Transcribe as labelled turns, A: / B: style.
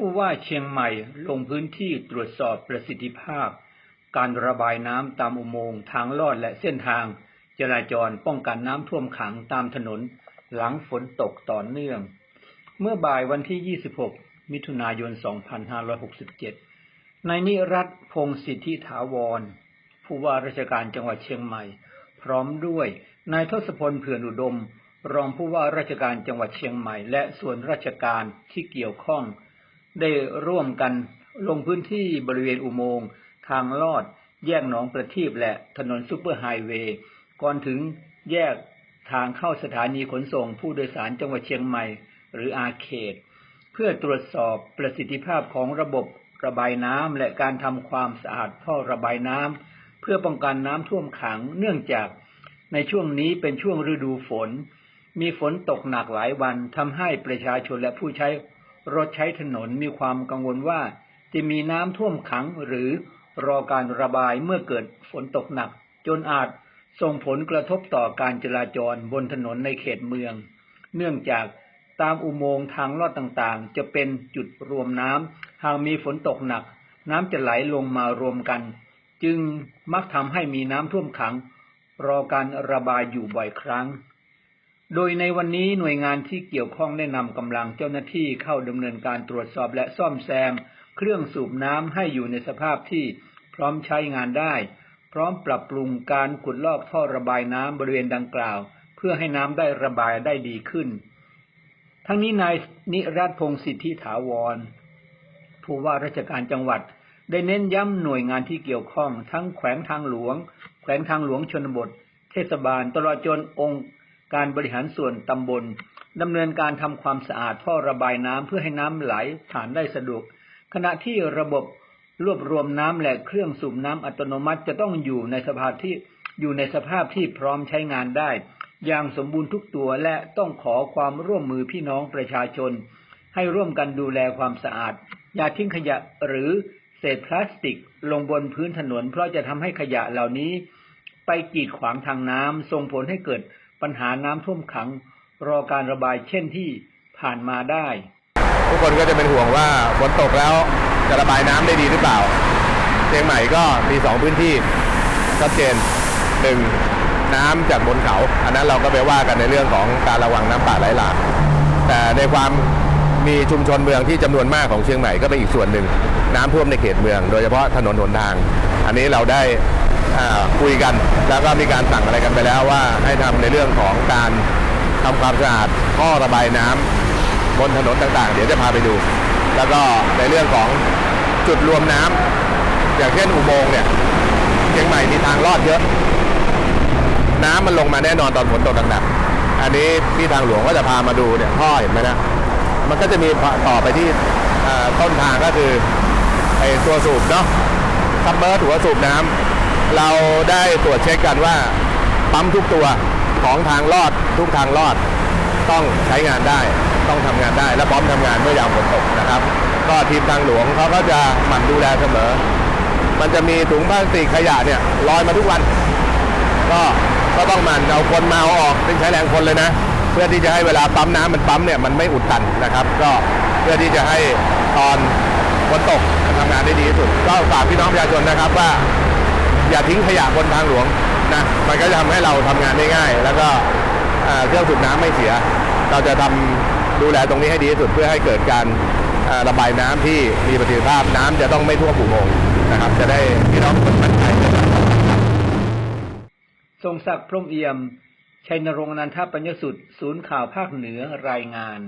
A: ผู้ว่าเชียงใหม่ลงพื้นที่ตรวจสอบประสิทธิภาพ การระบายน้ำตามอุโมงค์ทางลอดและเส้นทาง จราจรป้องกันน้ำท่วมขังตามถนน หลังฝนตกต่อเนื่อง เมื่อบ่ายวันที่ 26 มิถุนายน 2567 นายนิรัตพงศ์สิทธิถาวร ผู้ว่าราชการจังหวัดเชียงใหม่ พร้อมด้วยนายทศพลเผื่อนอุดม รองผู้ว่าราชการจังหวัดเชียงใหม่ และส่วนราชการที่เกี่ยวข้อง ได้ร่วมกันลงพื้นที่บริเวณอุโมงค์ทางลอด แยกหนองประทีปและถนนซูเปอร์ไฮเวย์ก่อนถึงแยกทางเข้าสถานีขนส่งผู้โดยสารจังหวัดเชียงใหม่ หรืออาเขต เพื่อตรวจสอบประสิทธิภาพของระบบระบายน้ำและการทำความสะอาดท่อระบายน้ำเพื่อป้องกันน้ำท่วมขังเนื่องจากในช่วงนี้เป็นช่วงฤดูฝน มีฝนตกหนักหลายวันทำให้ประชาชนและผู้ใช้ รถใช้ถนนมีความกังวลว่าจะมีน้ำท่วมขังหรือรอการระบายเมื่อเกิดฝนตกหนัก จนอาจส่งผลกระทบต่อการจราจรบนถนนในเขตเมือง เนื่องจากตามอุโมงค์ทางลอดต่างๆ จะเป็นจุดรวมน้ำหากมีฝนตกหนัก น้ำจะไหลลงมารวมกัน จึงมักทำให้มีน้ำท่วมขัง รอการระบายอยู่บ่อยครั้ง โดยในวันนี้หน่วยงานที่เกี่ยวข้องได้นำกำลังเจ้าหน้าที่เข้าดำเนินการตรวจสอบและซ่อมแซม เครื่องสูบน้ำให้อยู่ในสภาพที่พร้อมใช้งานได้ พร้อมปรับปรุงการขุดลอกท่อระบายน้ำบริเวณดังกล่าว เพื่อให้น้ำได้ระบายได้ดีขึ้น ทั้งนี้นายนิรัตพงศ์สิทธิถาวร ผู้ว่าราชการจังหวัด ได้เน้นย้ำหน่วยงานที่เกี่ยวข้อง ทั้งแขวงทางหลวง แขวงทางหลวงชนบท เทศบาลตลอดจนองค์ การบริหารส่วนตำบลดำเนินการทำความสะอาดท่อระบายน้ำเพื่อให้น้ำไหลผ่านได้สะดวก ขณะที่ระบบรวบรวมน้ำและเครื่องสูบน้ำอัตโนมัติจะต้องอยู่ในสภาพที่อยู่ในสภาพที่พร้อมใช้งานได้ อย่างสมบูรณ์ทุกตัวและต้องขอความร่วมมือพี่น้องประชาชน ให้ร่วมกันดูแลความสะอาด อย่าทิ้งขยะหรือเศษพลาสติกลงบนพื้นถนน เพราะจะทำให้ขยะเหล่านี้ ไปกีดขวางทางน้ำส่งผลให้เกิด ปัญหาน้ำท่วมขัง รอการระบายเช่นที่ผ่านมาได้
B: ทุกคนก็จะเป็นห่วงว่าฝนตกแล้วจะระบายน้ำได้ดีหรือเปล่าเชียงใหม่ก็มีสองพื้นที่ชัดเจนหนึ่งน้ำจากบนเขา อันนั้นเราก็ไปว่ากันในเรื่องของการระวังน้ำป่าไหลหลากแต่ในความมีชุมชนเมืองที่จำนวนมากของเชียงใหม่ก็เป็นอีกส่วนหนึ่งน้ำท่วมในเขตเมือง โดยเฉพาะถนนหนทาง อันนี้เราได้ คุยกัน แล้วก็มีการสั่งอะไรกันไปแล้วว่าให้ทำในเรื่องของการทำความสะอาดท่อระบายน้ำบนถนนต่างๆ เดี๋ยวจะพาไปดู แล้วก็ในเรื่องของจุดรวมน้ำอย่างเช่นอุโมงค์เนี่ยเชียงใหม่มีทางลอดเยอะ น้ำมันลงมาแน่นอนตอนฝนตกหนักๆอันนี้ที่ทางหลวงก็จะพามาดูเนี่ยท่อเห็นไหมนะมันก็จะมีต่อไปที่ต้นทางก็คือไอ้ตัวสูบเนาะซับเบอร์ถัวสูบน้ำ เราได้ตรวจเช็คกันว่าปั๊มทุกตัวของทางลอดทุกทางลอด ต้องใช้งานได้ต้องทำงานได้ และพร้อมทำงานเมื่อยามฝนตกนะครับ ก็ทีมทางหลวงเขาก็จะหมั่นดูแลเสมอ มันจะมีถุงพลาสติกขยะเนี่ยลอยมาทุกวัน ก็ก็ต้องหมันเอาคนมาเอาออกเป็นใช้แรงคนเลยนะ เพื่อที่จะให้เวลาปั๊มน้ำมันปั๊มเนี่ยมันไม่อุดตันนะครับ ก็เพื่อที่จะให้ตอนฝนตกทำงานได้ดีที่สุด ก็ฝากพี่น้องประชาชนนะครับว่า อย่าทิ้งขยะบนทางหลวงนะมันก็จะทำให้เราทำงานได้ง่าย แล้วก็เเครื่องสูบน้ำไม่เสีย เราจะทำดูแลตรงนี้ให้ดีที่สุดเพื่อให้เกิดการระบายน้ำที่มีประสิทธิภาพน้ำจะต้องไม่ท่วมอุโมงค์นะครับ จะได้พี่น้องคนมั่นใจ
A: ทรงศักดิ์พรมเอี่ยมชัยนรงค์นันทปัญญสุด ศูนย์ข่าวภาคเหนือรายงาน